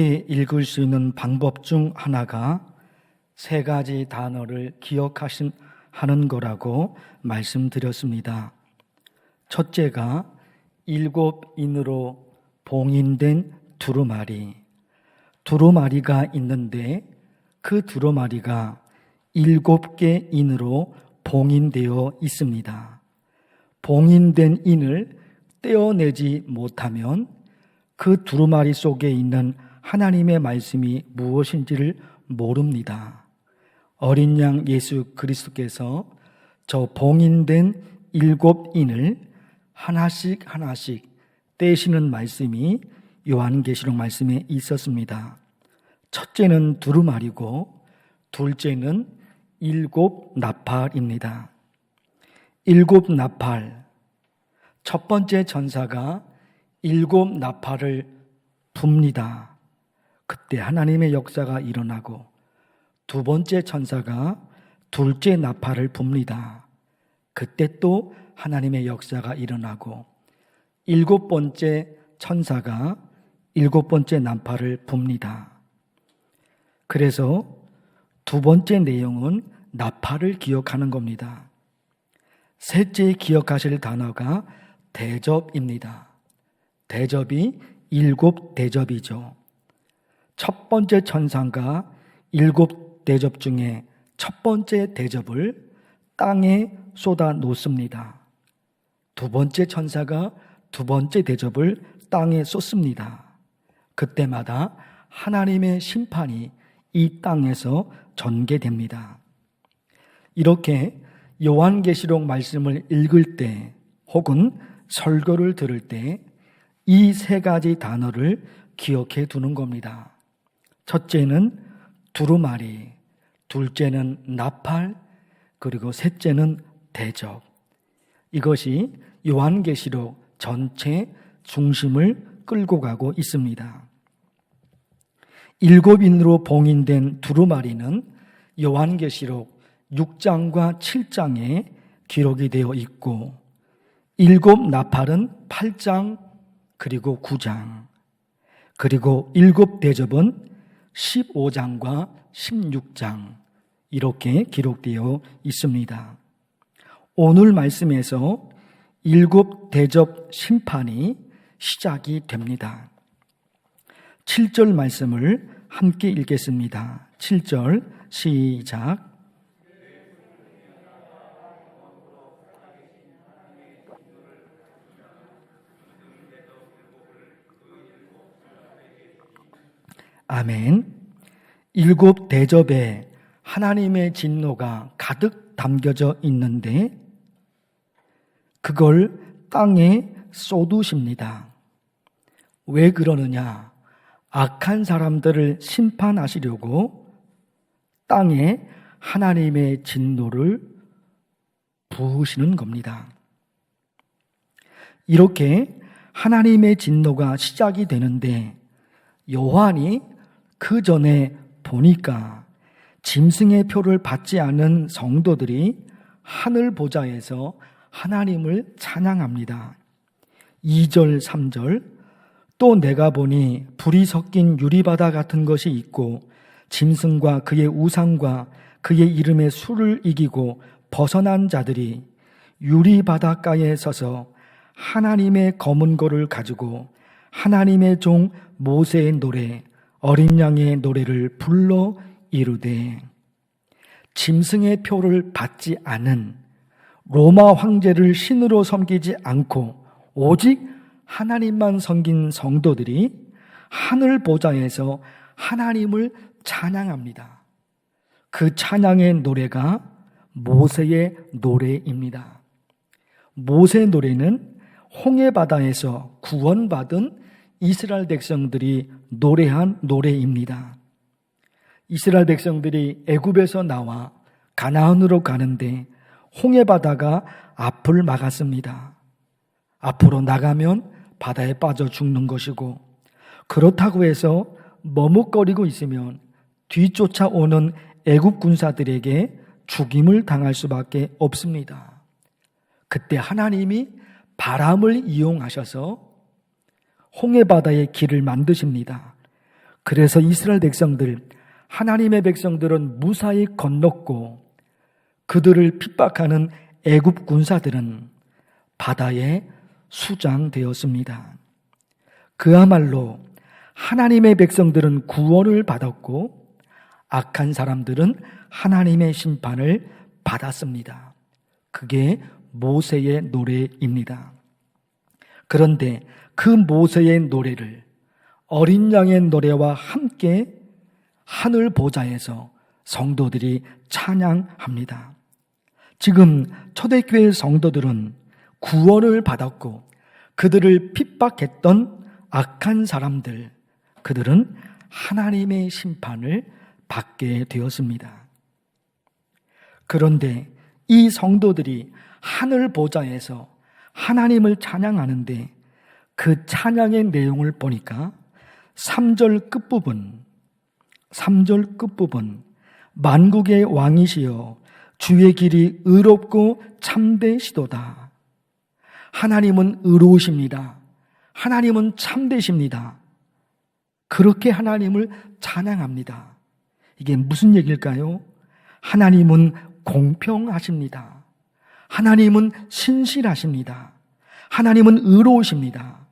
읽을 수 있는 방법 중 하나가 세 가지 단어를 기억하신 하는 거라고 말씀드렸습니다. 첫째가 일곱 인으로 봉인된 두루마리. 두루마리가 있는데 그 두루마리가 일곱 개 인으로 봉인되어 있습니다. 봉인된 인을 떼어내지 못하면 그 두루마리 속에 있는 하나님의 말씀이 무엇인지를 모릅니다. 어린 양 예수 그리스도께서 저 봉인된 일곱 인을 하나씩 하나씩 떼시는 말씀이 요한계시록 말씀에 있었습니다. 첫째는 두루마리고 둘째는 일곱 나팔입니다. 일곱 나팔. 첫 번째 전사가 일곱 나팔을 붑니다. 그때 하나님의 역사가 일어나고 두 번째 천사가 둘째 나팔을 붑니다. 그때 또 하나님의 역사가 일어나고 일곱 번째 천사가 일곱 번째 나팔을 붑니다. 그래서 두 번째 내용은 나팔을 기억하는 겁니다. 셋째 기억하실 단어가 대접입니다. 대접이 일곱 대접이죠. 첫 번째 천상가 일곱 대접 중에 첫 번째 대접을 땅에 쏟아 놓습니다. 두 번째 천사가 두 번째 대접을 땅에 쏟습니다. 그때마다 하나님의 심판이 이 땅에서 전개됩니다. 이렇게 요한계시록 말씀을 읽을 때 혹은 설교를 들을 때 이 세 가지 단어를 기억해 두는 겁니다. 첫째는 두루마리, 둘째는 나팔, 그리고 셋째는 대접. 이것이 요한계시록 전체 중심을 끌고 가고 있습니다. 일곱 인으로 봉인된 두루마리는 요한계시록 6장과 7장에 기록이 되어 있고 일곱 나팔은 8장 그리고 9장 그리고 일곱 대접은 15장과 16장 이렇게 기록되어 있습니다. 오늘 말씀에서 일곱 대접 심판이 시작이 됩니다. 7절 말씀을 함께 읽겠습니다. 7절 시작. 아멘. 일곱 대접에 하나님의 진노가 가득 담겨져 있는데 그걸 땅에 쏟으십니다. 왜 그러느냐? 악한 사람들을 심판하시려고 땅에 하나님의 진노를 부으시는 겁니다. 이렇게 하나님의 진노가 시작이 되는데 요한이 그 전에 보니까 짐승의 표를 받지 않은 성도들이 하늘 보좌에서 하나님을 찬양합니다. 2절, 3절. 또 내가 보니 불이 섞인 유리바다 같은 것이 있고 짐승과 그의 우상과 그의 이름의 수를 이기고 벗어난 자들이 유리바닷가에 서서 하나님의 검은 고를 가지고 하나님의 종 모세의 노래, 어린 양의 노래를 불러 이르되 짐승의 표를 받지 않은 로마 황제를 신으로 섬기지 않고 오직 하나님만 섬긴 성도들이 하늘 보좌에서 하나님을 찬양합니다. 그 찬양의 노래가 모세의 노래입니다. 모세 노래는 홍해 바다에서 구원받은 이스라엘 백성들이 노래한 노래입니다. 이스라엘 백성들이 애굽에서 나와 가나안으로 가는데 홍해 바다가 앞을 막았습니다. 앞으로 나가면 바다에 빠져 죽는 것이고 그렇다고 해서 머뭇거리고 있으면 뒤쫓아 오는 애굽 군사들에게 죽임을 당할 수밖에 없습니다. 그때 하나님이 바람을 이용하셔서 홍해 바다의 길을 만드십니다. 그래서 이스라엘 백성들, 하나님의 백성들은 무사히 건넜고 그들을 핍박하는 애굽 군사들은 바다에 수장되었습니다. 그야말로 하나님의 백성들은 구원을 받았고 악한 사람들은 하나님의 심판을 받았습니다. 그게 모세의 노래입니다. 그런데 그 모세의 노래를 어린 양의 노래와 함께 하늘 보좌에서 성도들이 찬양합니다. 지금 초대교회 성도들은 구원을 받았고 그들을 핍박했던 악한 사람들, 그들은 하나님의 심판을 받게 되었습니다. 그런데 이 성도들이 하늘 보좌에서 하나님을 찬양하는데 그 찬양의 내용을 보니까 3절 끝부분, 3절 끝부분, 만국의 왕이시여 주의 길이 의롭고 참되시도다. 하나님은 의로우십니다. 하나님은 참되십니다. 그렇게 하나님을 찬양합니다. 이게 무슨 얘기일까요? 하나님은 공평하십니다. 하나님은 신실하십니다. 하나님은 의로우십니다.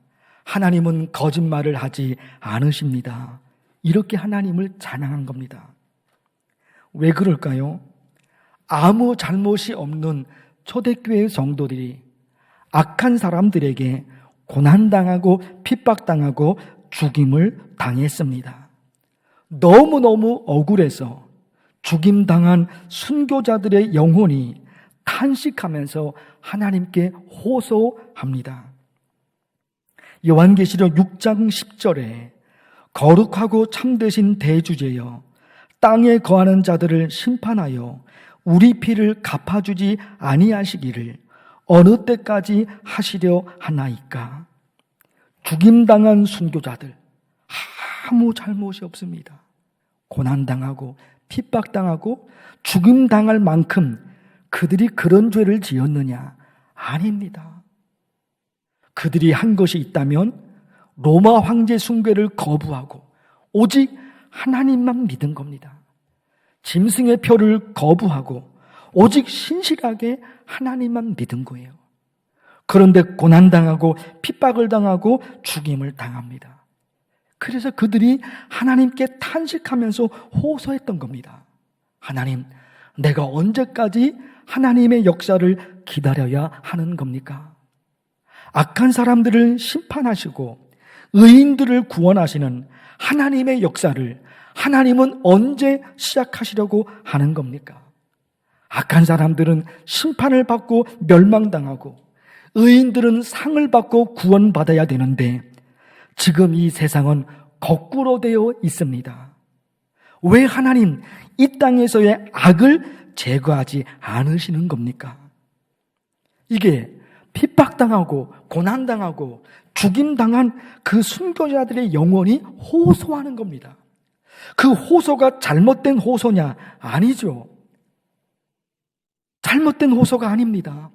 하나님은 거짓말을 하지 않으십니다. 이렇게 하나님을 찬양한 겁니다. 왜 그럴까요? 아무 잘못이 없는 초대교회 성도들이 악한 사람들에게 고난당하고 핍박당하고 죽임을 당했습니다. 너무너무 억울해서 죽임당한 순교자들의 영혼이 탄식하면서 하나님께 호소합니다. 요한계시록 6장 10절에 거룩하고 참되신 대주제여 땅에 거하는 자들을 심판하여 우리 피를 갚아주지 아니하시기를 어느 때까지 하시려 하나이까 죽임당한 순교자들 아무 잘못이 없습니다. 고난당하고 핍박당하고 죽임당할 만큼 그들이 그런 죄를 지었느냐? 아닙니다. 그들이 한 것이 있다면 로마 황제 숭배를 거부하고 오직 하나님만 믿은 겁니다. 짐승의 표를 거부하고 오직 신실하게 하나님만 믿은 거예요. 그런데 고난당하고 핍박을 당하고 죽임을 당합니다. 그래서 그들이 하나님께 탄식하면서 호소했던 겁니다. 하나님, 내가 언제까지 하나님의 역사를 기다려야 하는 겁니까? 악한 사람들을 심판하시고 의인들을 구원하시는 하나님의 역사를 하나님은 언제 시작하시려고 하는 겁니까? 악한 사람들은 심판을 받고 멸망당하고 의인들은 상을 받고 구원받아야 되는데 지금 이 세상은 거꾸로 되어 있습니다. 왜 하나님 이 땅에서의 악을 제거하지 않으시는 겁니까? 이게 핍박당하고 고난당하고 죽임당한 그 순교자들의 영혼이 호소하는 겁니다. 그 호소가 잘못된 호소냐? 아니죠. 잘못된 호소가 아닙니다.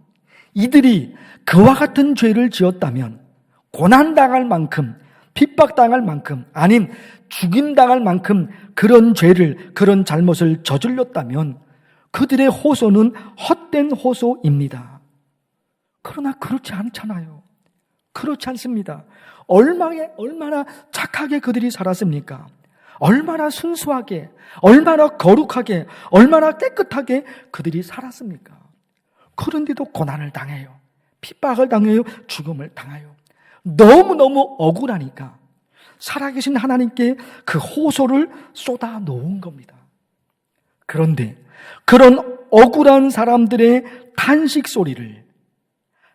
이들이 그와 같은 죄를 지었다면 고난당할 만큼 핍박당할 만큼 아님 죽임당할 만큼 그런 죄를 그런 잘못을 저질렀다면 그들의 호소는 헛된 호소입니다. 그러나 그렇지 않잖아요. 그렇지 않습니다. 얼마나, 얼마나 착하게 그들이 살았습니까? 얼마나 순수하게, 얼마나 거룩하게, 얼마나 깨끗하게 그들이 살았습니까? 그런데도 고난을 당해요. 핍박을 당해요. 죽음을 당해요. 너무너무 억울하니까 살아계신 하나님께 그 호소를 쏟아 놓은 겁니다. 그런데 그런 억울한 사람들의 탄식 소리를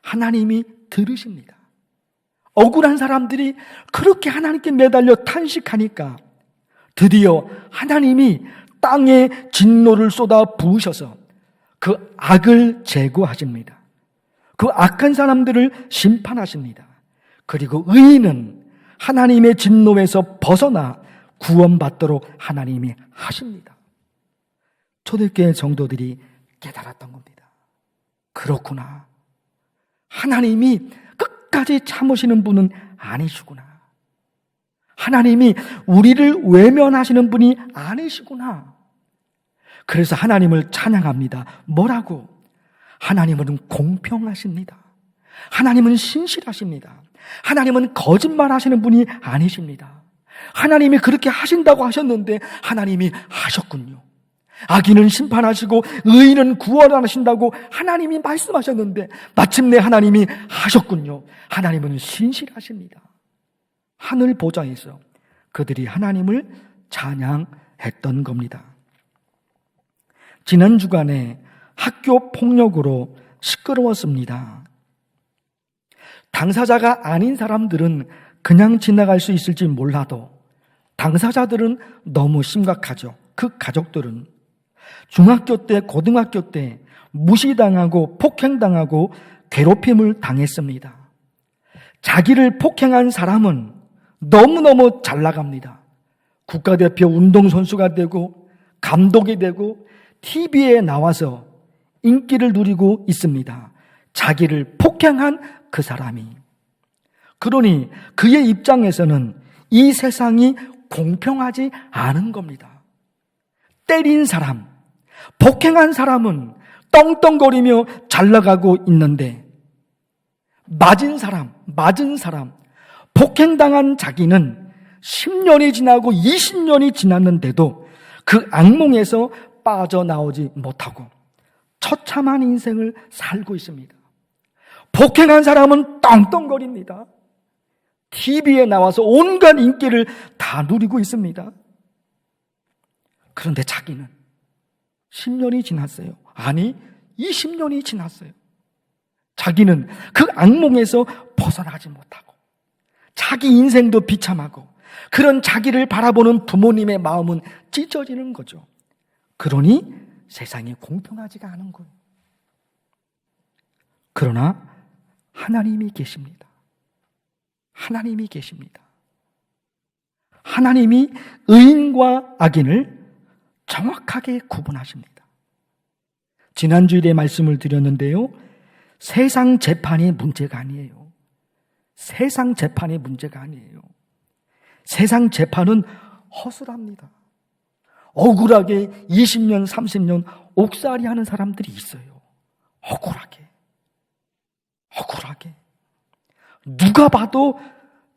하나님이 들으십니다. 억울한 사람들이 그렇게 하나님께 매달려 탄식하니까 드디어 하나님이 땅에 진노를 쏟아 부으셔서 그 악을 제거하십니다. 그 악한 사람들을 심판하십니다. 그리고 의인은 하나님의 진노에서 벗어나 구원받도록 하나님이 하십니다. 초대교회 정도들이 깨달았던 겁니다. 그렇구나. 하나님이 끝까지 참으시는 분은 아니시구나. 하나님이 우리를 외면하시는 분이 아니시구나. 그래서 하나님을 찬양합니다. 뭐라고? 하나님은 공평하십니다. 하나님은 신실하십니다. 하나님은 거짓말 하시는 분이 아니십니다. 하나님이 그렇게 하신다고 하셨는데 하나님이 하셨군요. 악인은 심판하시고 의인은 구원하신다고 하나님이 말씀하셨는데 마침내 하나님이 하셨군요. 하나님은 신실하십니다. 하늘 보좌에서 그들이 하나님을 찬양했던 겁니다. 지난 주간에 학교 폭력으로 시끄러웠습니다. 당사자가 아닌 사람들은 그냥 지나갈 수 있을지 몰라도 당사자들은 너무 심각하죠. 그 가족들은 중학교 때, 고등학교 때 무시당하고 폭행당하고 괴롭힘을 당했습니다. 자기를 폭행한 사람은 너무너무 잘 나갑니다. 국가대표 운동선수가 되고 감독이 되고 TV에 나와서 인기를 누리고 있습니다. 자기를 폭행한 그 사람이. 그러니 그의 입장에서는 이 세상이 공평하지 않은 겁니다. 때린 사람, 폭행한 사람은 떵떵거리며 잘 나가고 있는데, 맞은 사람, 맞은 사람, 폭행당한 자기는 10년이 지나고 20년이 지났는데도 그 악몽에서 빠져나오지 못하고 처참한 인생을 살고 있습니다. 폭행한 사람은 떵떵거립니다. TV에 나와서 온갖 인기를 다 누리고 있습니다. 그런데 자기는 10년이 지났어요. 아니, 20년이 지났어요. 자기는 그 악몽에서 벗어나지 못하고, 자기 인생도 비참하고, 그런 자기를 바라보는 부모님의 마음은 찢어지는 거죠. 그러니 세상이 공평하지가 않은 거예요. 그러나 하나님이 계십니다. 하나님이 계십니다. 하나님이 의인과 악인을 정확하게 구분하십니다. 지난주일에 말씀을 드렸는데요. 세상 재판이 문제가 아니에요. 세상 재판이 문제가 아니에요. 세상 재판은 허술합니다. 억울하게 20년, 30년 옥살이 하는 사람들이 있어요. 억울하게. 억울하게. 누가 봐도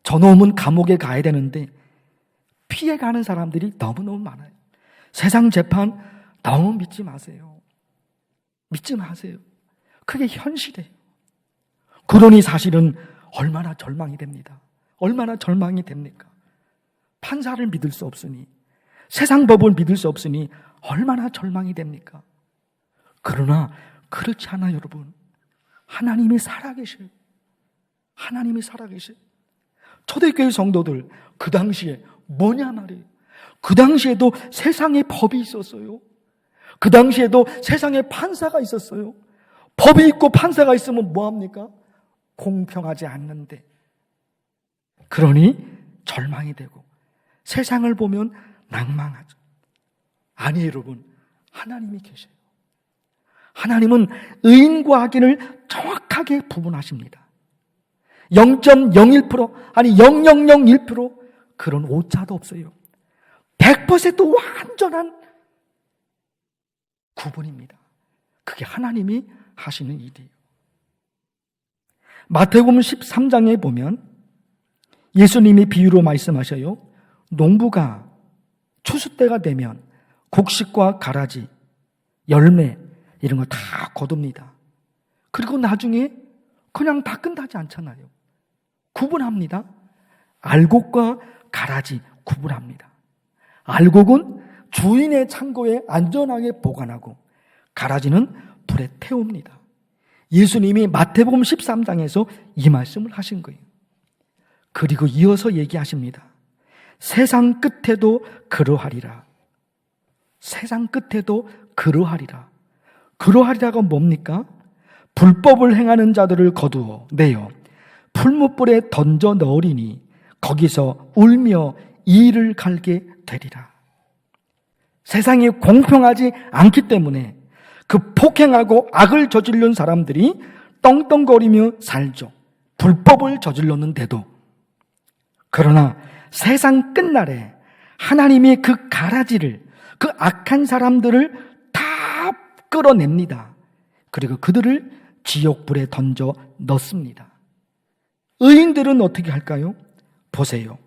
저놈은 감옥에 가야 되는데 피해가는 사람들이 너무너무 많아요. 세상 재판 너무 믿지 마세요. 믿지 마세요. 그게 현실이에요. 그러니 사실은 얼마나 절망이 됩니다. 얼마나 절망이 됩니까? 판사를 믿을 수 없으니, 세상 법을 믿을 수 없으니 얼마나 절망이 됩니까? 그러나 그렇지 않아 여러분. 하나님이 살아계셔요. 하나님이 살아계셔요. 초대교회 성도들 그 당시에 뭐냐 말이에요. 그 당시에도 세상에 법이 있었어요. 그 당시에도 세상에 판사가 있었어요. 법이 있고 판사가 있으면 뭐합니까? 공평하지 않는데. 그러니 절망이 되고 세상을 보면 낭망하죠. 아니 여러분 하나님이 계셔요. 하나님은 의인과 악인을 정확하게 구분하십니다. 0.01% 아니 0.001% 그런 오차도 없어요. 100% 완전한 구분입니다. 그게 하나님이 하시는 일이에요. 마태복음 13장에 보면 예수님이 비유로 말씀하셔요. 농부가 추수 때가 되면 곡식과 가라지, 열매 이런 거 다 거둡니다. 그리고 나중에 그냥 다 끝나지 않잖아요. 구분합니다. 알곡과 가라지 구분합니다. 알곡은 주인의 창고에 안전하게 보관하고 가라지는 불에 태웁니다. 예수님이 마태복음 13장에서 이 말씀을 하신 거예요. 그리고 이어서 얘기하십니다. 세상 끝에도 그러하리라. 세상 끝에도 그러하리라. 그러하리라가 뭡니까? 불법을 행하는 자들을 거두어 내어 풀무불에 던져 넣으리니 거기서 울며 이를 갈게 되리라. 세상이 공평하지 않기 때문에 그 폭행하고 악을 저지른 사람들이 떵떵거리며 살죠. 불법을 저질렀는데도 그러나 세상 끝날에 하나님이 그 가라지를, 그 악한 사람들을 다 끌어냅니다. 그리고 그들을 지옥불에 던져 넣습니다. 의인들은 어떻게 할까요? 보세요.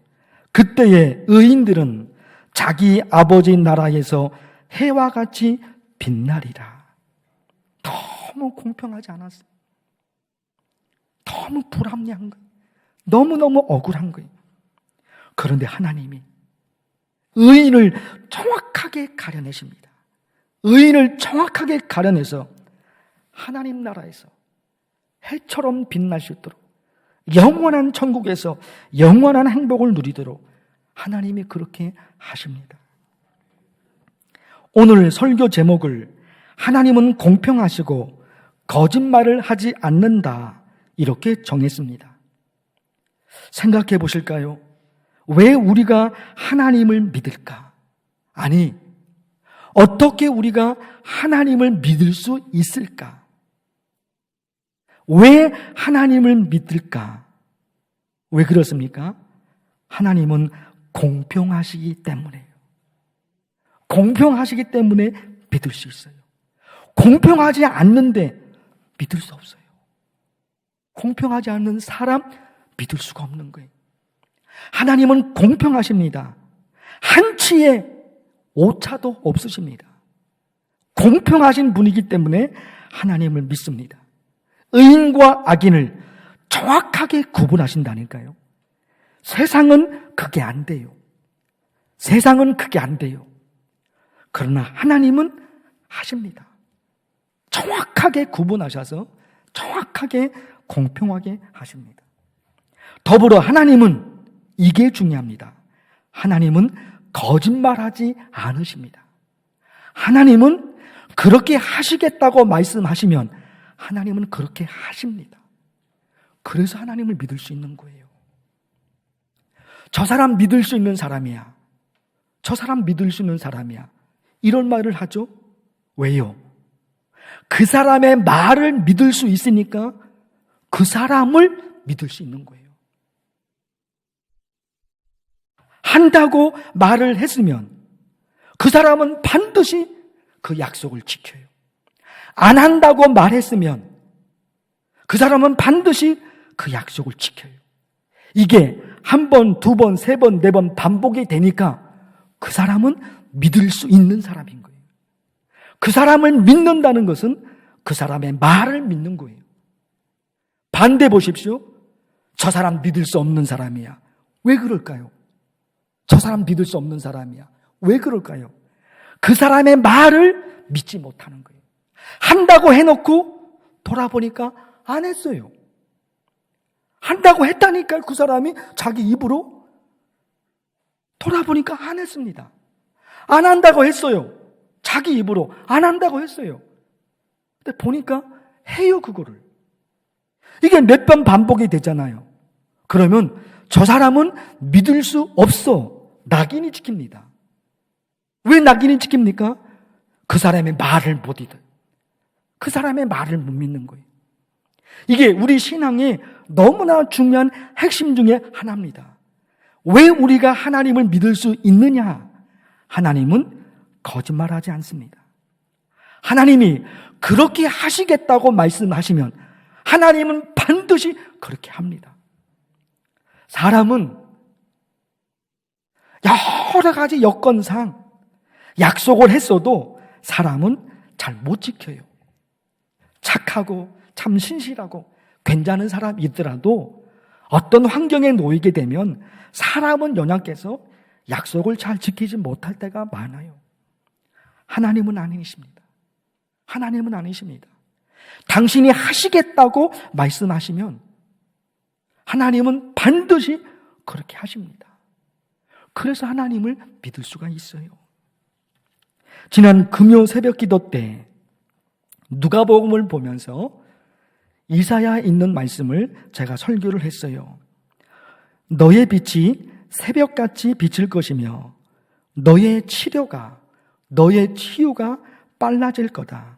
그때의 의인들은 자기 아버지 나라에서 해와 같이 빛나리라. 너무 공평하지 않았어요. 너무 불합리한 거예요. 너무너무 억울한 거예요. 그런데 하나님이 의인을 정확하게 가려내십니다. 의인을 정확하게 가려내서 하나님 나라에서 해처럼 빛날 수 있도록 영원한 천국에서 영원한 행복을 누리도록 하나님이 그렇게 하십니다. 오늘 설교 제목을 하나님은 공평하시고 거짓말을 하지 않는다 이렇게 정했습니다. 생각해 보실까요? 왜 우리가 하나님을 믿을까? 아니, 어떻게 우리가 하나님을 믿을 수 있을까? 왜 하나님을 믿을까? 왜 그렇습니까? 하나님은 공평하시기 때문에요. 공평하시기 때문에 믿을 수 있어요. 공평하지 않는데 믿을 수 없어요. 공평하지 않는 사람 믿을 수가 없는 거예요. 하나님은 공평하십니다. 한치의 오차도 없으십니다. 공평하신 분이기 때문에 하나님을 믿습니다. 의인과 악인을 정확하게 구분하신다니까요. 세상은 그게 안 돼요. 세상은 그게 안 돼요. 그러나 하나님은 하십니다. 정확하게 구분하셔서 정확하게 공평하게 하십니다. 더불어 하나님은 이게 중요합니다. 하나님은 거짓말하지 않으십니다. 하나님은 그렇게 하시겠다고 말씀하시면 하나님은 그렇게 하십니다. 그래서 하나님을 믿을 수 있는 거예요. 저 사람 믿을 수 있는 사람이야. 저 사람 믿을 수 있는 사람이야. 이런 말을 하죠. 왜요? 그 사람의 말을 믿을 수 있으니까 그 사람을 믿을 수 있는 거예요. 한다고 말을 했으면 그 사람은 반드시 그 약속을 지켜요. 안 한다고 말했으면 그 사람은 반드시 그 약속을 지켜요. 이게 한 번, 두 번, 세 번, 네 번 반복이 되니까 그 사람은 믿을 수 있는 사람인 거예요. 그 사람을 믿는다는 것은 그 사람의 말을 믿는 거예요. 반대 보십시오. 저 사람 믿을 수 없는 사람이야. 왜 그럴까요? 저 사람 믿을 수 없는 사람이야. 왜 그럴까요? 그 사람의 말을 믿지 못하는 거예요. 한다고 해놓고 돌아보니까 안 했어요. 한다고 했다니까 그 사람이 자기 입으로 돌아보니까 안 했습니다. 안 한다고 했어요. 자기 입으로 안 한다고 했어요. 근데 보니까 해요, 그거를. 이게 몇 번 반복이 되잖아요. 그러면 저 사람은 믿을 수 없어. 낙인이 찍힙니다. 왜 낙인이 찍힙니까? 그 사람의 말을 못 믿어. 그 사람의 말을 못 믿는 거예요. 이게 우리 신앙의 너무나 중요한 핵심 중에 하나입니다. 왜 우리가 하나님을 믿을 수 있느냐? 하나님은 거짓말하지 않습니다. 하나님이 그렇게 하시겠다고 말씀하시면 하나님은 반드시 그렇게 합니다. 사람은 여러 가지 여건상 약속을 했어도 사람은 잘 못 지켜요. 착하고 참 신실하고 괜찮은 사람이더라도 어떤 환경에 놓이게 되면 사람은 연약해서 약속을 잘 지키지 못할 때가 많아요. 하나님은 아니십니다. 하나님은 아니십니다. 당신이 하시겠다고 말씀하시면 하나님은 반드시 그렇게 하십니다. 그래서 하나님을 믿을 수가 있어요. 지난 금요 새벽 기도 때 누가복음을 보면서 이사야 있는 말씀을 제가 설교를 했어요. 너의 빛이 새벽같이 비칠 것이며 너의 치료가 너의 치유가 빨라질 거다.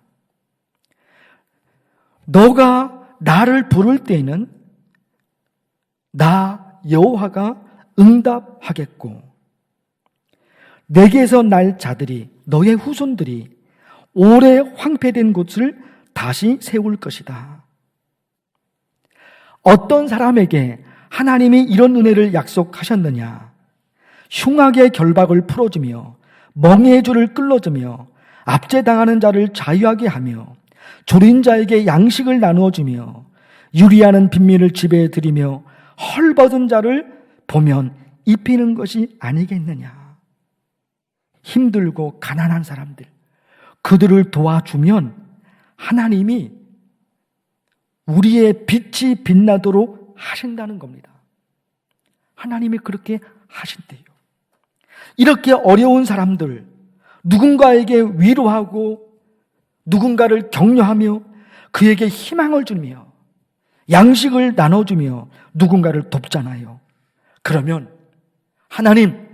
너가 나를 부를 때에는 나 여호와가 응답하겠고 내게서 날 자들이 너의 후손들이 오래 황폐된 곳을 다시 세울 것이다. 어떤 사람에게 하나님이 이런 은혜를 약속하셨느냐? 흉악의 결박을 풀어주며 멍해의 줄을 끌어주며 압제당하는 자를 자유하게 하며 졸인 자에게 양식을 나누어 주며 유리하는 빈민을 집에 들이며 헐벗은 자를 보면 입히는 것이 아니겠느냐. 힘들고 가난한 사람들, 그들을 도와주면 하나님이 우리의 빛이 빛나도록 하신다는 겁니다. 하나님이 그렇게 하신대요. 이렇게 어려운 사람들, 누군가에게 위로하고 누군가를 격려하며 그에게 희망을 주며 양식을 나눠주며 누군가를 돕잖아요. 그러면 하나님,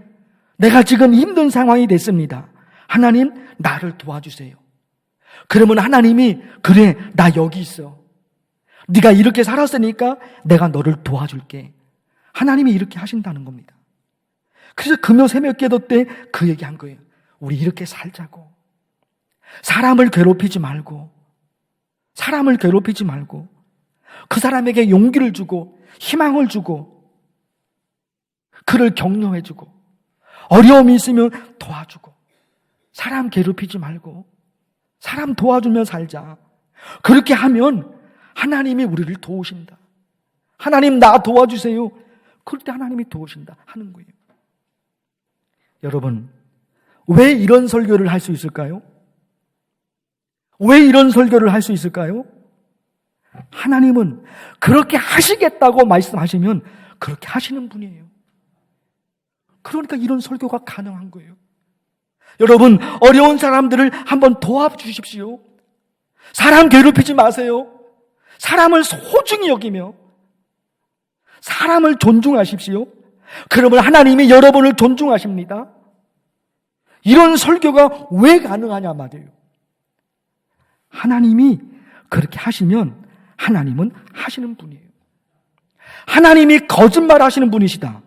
내가 지금 힘든 상황이 됐습니다. 하나님, 나를 도와주세요. 그러면 하나님이 그래, 나 여기 있어. 네가 이렇게 살았으니까 내가 너를 도와줄게. 하나님이 이렇게 하신다는 겁니다. 그래서 금요 새벽 기도 때 그 얘기 한 거예요. 우리 이렇게 살자고. 사람을 괴롭히지 말고, 사람을 괴롭히지 말고, 그 사람에게 용기를 주고, 희망을 주고, 그를 격려해 주고, 어려움이 있으면 도와주고, 사람 괴롭히지 말고, 사람 도와주며 살자. 그렇게 하면 하나님이 우리를 도우신다. 하나님 나 도와주세요. 그럴 때 하나님이 도우신다 하는 거예요. 여러분, 왜 이런 설교를 할 수 있을까요? 왜 이런 설교를 할 수 있을까요? 하나님은 그렇게 하시겠다고 말씀하시면 그렇게 하시는 분이에요. 그러니까 이런 설교가 가능한 거예요. 여러분, 어려운 사람들을 한번 도와주십시오. 사람 괴롭히지 마세요. 사람을 소중히 여기며 사람을 존중하십시오. 그러면 하나님이 여러분을 존중하십니다. 이런 설교가 왜 가능하냐 말이에요. 하나님이 그렇게 하시면 하나님은 하시는 분이에요. 하나님이 거짓말 하시는 분이시다.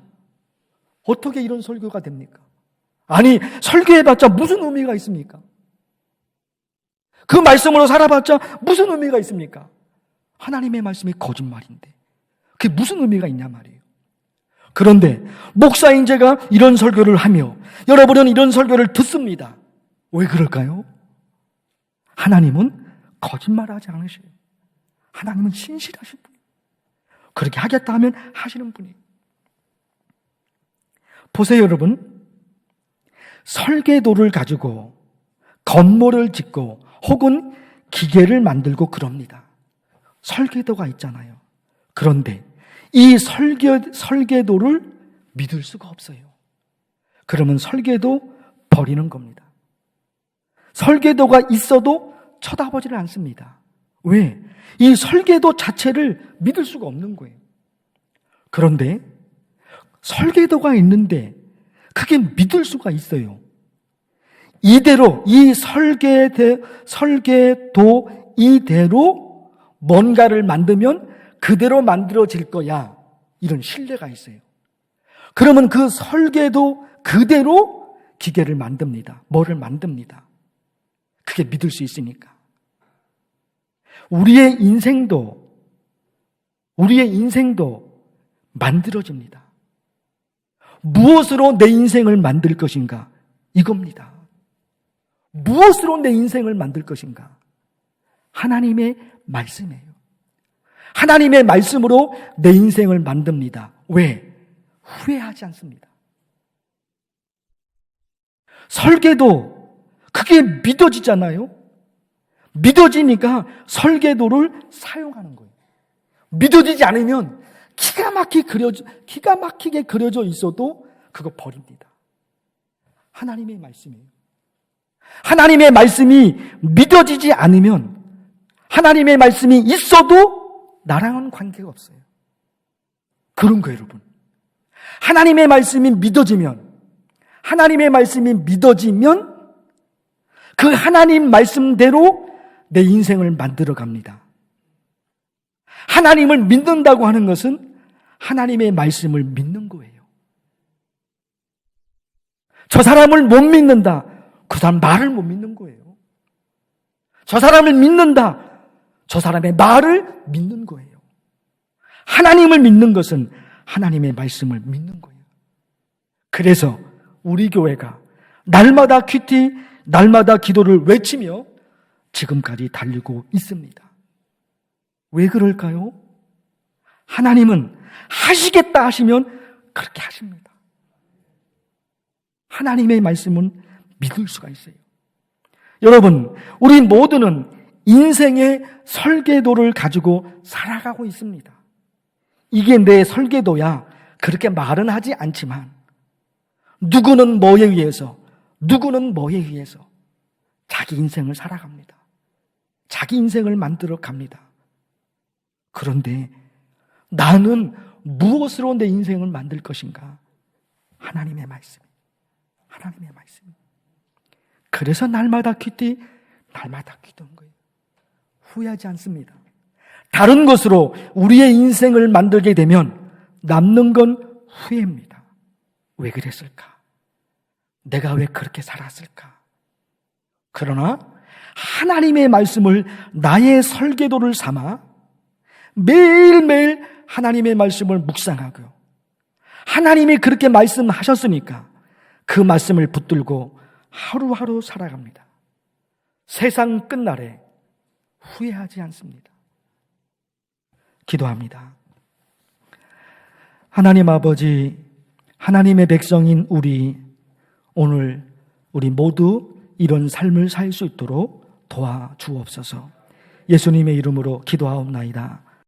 어떻게 이런 설교가 됩니까? 아니, 설교해봤자 무슨 의미가 있습니까? 그 말씀으로 살아봤자 무슨 의미가 있습니까? 하나님의 말씀이 거짓말인데. 그게 무슨 의미가 있냐 말이에요. 그런데 목사인 제가 이런 설교를 하며 여러분은 이런 설교를 듣습니다. 왜 그럴까요? 하나님은 거짓말하지 않으셔요. 하나님은 신실하신 분이에요. 그렇게 하겠다 하면 하시는 분이에요. 보세요, 여러분. 설계도를 가지고 건물을 짓고 혹은 기계를 만들고 그럽니다. 설계도가 있잖아요. 그런데 이 설계, 설계도를 믿을 수가 없어요. 그러면 설계도 버리는 겁니다. 설계도가 있어도 쳐다보지를 않습니다. 왜? 이 설계도 자체를 믿을 수가 없는 거예요. 그런데 설계도가 있는데 그게 믿을 수가 있어요. 이대로 이 설계대 설계도 이대로 뭔가를 만들면 그대로 만들어질 거야. 이런 신뢰가 있어요. 그러면 그 설계도 그대로 기계를 만듭니다. 뭐를 만듭니다. 그게 믿을 수 있으니까. 우리의 인생도, 우리의 인생도 만들어집니다. 무엇으로 내 인생을 만들 것인가? 이겁니다. 무엇으로 내 인생을 만들 것인가? 하나님의 말씀이에요. 하나님의 말씀으로 내 인생을 만듭니다. 왜? 후회하지 않습니다. 설계도 그게 믿어지잖아요. 믿어지니까 설계도를 사용하는 거예요. 믿어지지 않으면 기가 막히게 그려져, 기가 막히게 그려져 있어도 그거 버립니다. 하나님의 말씀이에요. 하나님의 말씀이 믿어지지 않으면 하나님의 말씀이 있어도 나랑은 관계가 없어요. 그런 거예요, 여러분. 하나님의 말씀이 믿어지면, 하나님의 말씀이 믿어지면 그 하나님 말씀대로 내 인생을 만들어 갑니다. 하나님을 믿는다고 하는 것은 하나님의 말씀을 믿는 거예요. 저 사람을 못 믿는다. 그 사람 말을 못 믿는 거예요. 저 사람을 믿는다. 저 사람의 말을 믿는 거예요. 하나님을 믿는 것은 하나님의 말씀을 믿는 거예요. 그래서 우리 교회가 날마다 퀴티, 날마다 기도를 외치며 지금까지 달리고 있습니다. 왜 그럴까요? 하나님은 하시겠다 하시면 그렇게 하십니다. 하나님의 말씀은 믿을 수가 있어요. 여러분, 우리 모두는 인생의 설계도를 가지고 살아가고 있습니다. 이게 내 설계도야. 그렇게 말은 하지 않지만, 누구는 뭐에 의해서, 누구는 뭐에 의해서 자기 인생을 살아갑니다. 자기 인생을 만들어 갑니다. 그런데 나는 무엇으로 내 인생을 만들 것인가? 하나님의 말씀. 하나님의 말씀. 그래서 날마다 퀴티, 날마다 기도한 거예요. 후회하지 않습니다. 다른 것으로 우리의 인생을 만들게 되면 남는 건 후회입니다. 왜 그랬을까? 내가 왜 그렇게 살았을까? 그러나 하나님의 말씀을 나의 설계도를 삼아 매일매일 하나님의 말씀을 묵상하고 하나님이 그렇게 말씀하셨으니까 그 말씀을 붙들고 하루하루 살아갑니다. 세상 끝날에 후회하지 않습니다. 기도합니다. 하나님 아버지, 하나님의 백성인 우리, 오늘 우리 모두 이런 삶을 살 수 있도록 도와 주옵소서. 예수님의 이름으로 기도하옵나이다.